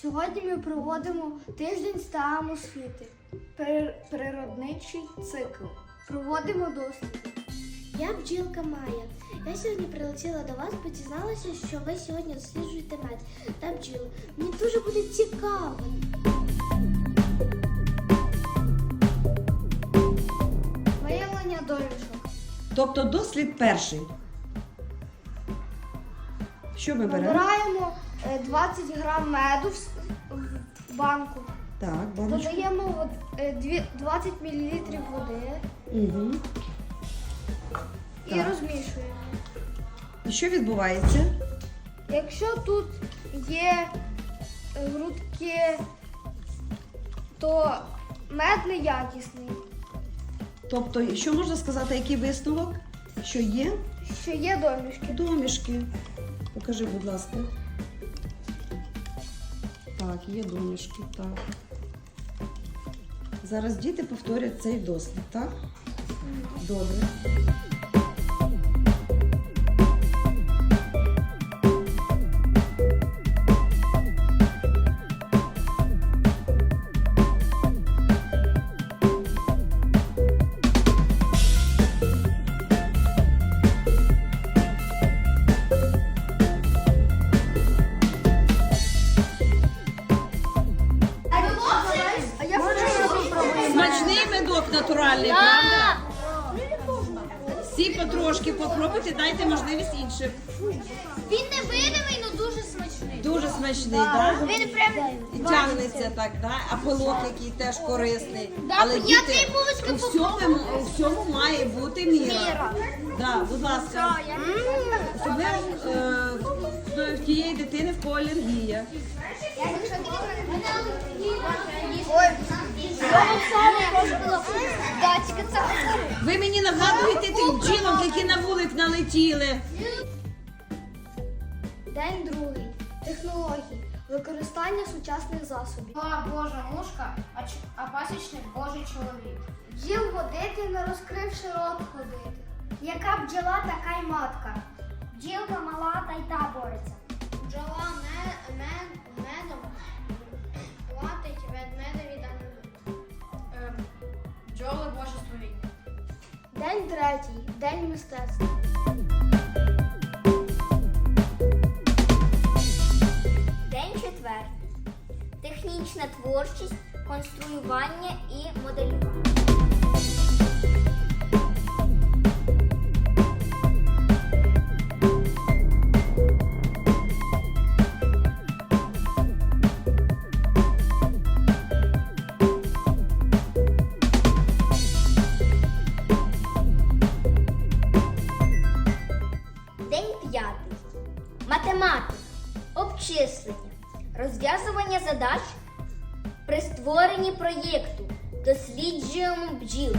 Сьогодні ми проводимо тиждень СТАМ освіти. Природничий цикл. Проводимо досліди. Я бджілка Майя. Я сьогодні прилетіла до вас, бо дізналася, що ви сьогодні досліджуєте мед та бджіл. Мені дуже буде цікаво. Виявлення домішок. Тобто дослід перший. Що ми беремо? Набираємо 20 грам меду в банку. Так, баночку. Додаємо вод- е, дві- 20 мл води Угу. і Так. розмішуємо. І що відбувається? Якщо тут є е, грудки, то мед неякісний. Тобто, що можна сказати, який висновок? Що є Що є домішки. домішки. Покажи, будь ласка. Так, є домішки, так. Зараз діти повторять цей дослід, так? Добре. Всі потрошки попробуйте, дайте можливість іншим. Він не видимий, але дуже смачний. Дуже смачний, так? Він прям І тягнеться так, да? а пилок, який теж корисний. Да, Але я діти, цей булочки у всьому, у всьому має бути міра. Да, будь ласка. Особливо е, в- в тієї дитини в кого алергія. Ви мені нагадуєте тих бджілок, які на вулик налетіли. День другий. Технології. Використання сучасних засобів. Була Божа мушка, а, ч- а пасічник Божий чоловік. Бджіл водити, не розкривши рот ходити. Яка бджола, така й матка. Бджілка мала та й та бореться. Бджола ме- ме- медом платить ведмедеві та ем, бджоли Боже створіння. День третій. День мистецтва. День четвертий. Технічна творчість, конструювання і моделювання. Обчислення, розв'язування задач при створенні проєкту. Досліджуємо бджіл.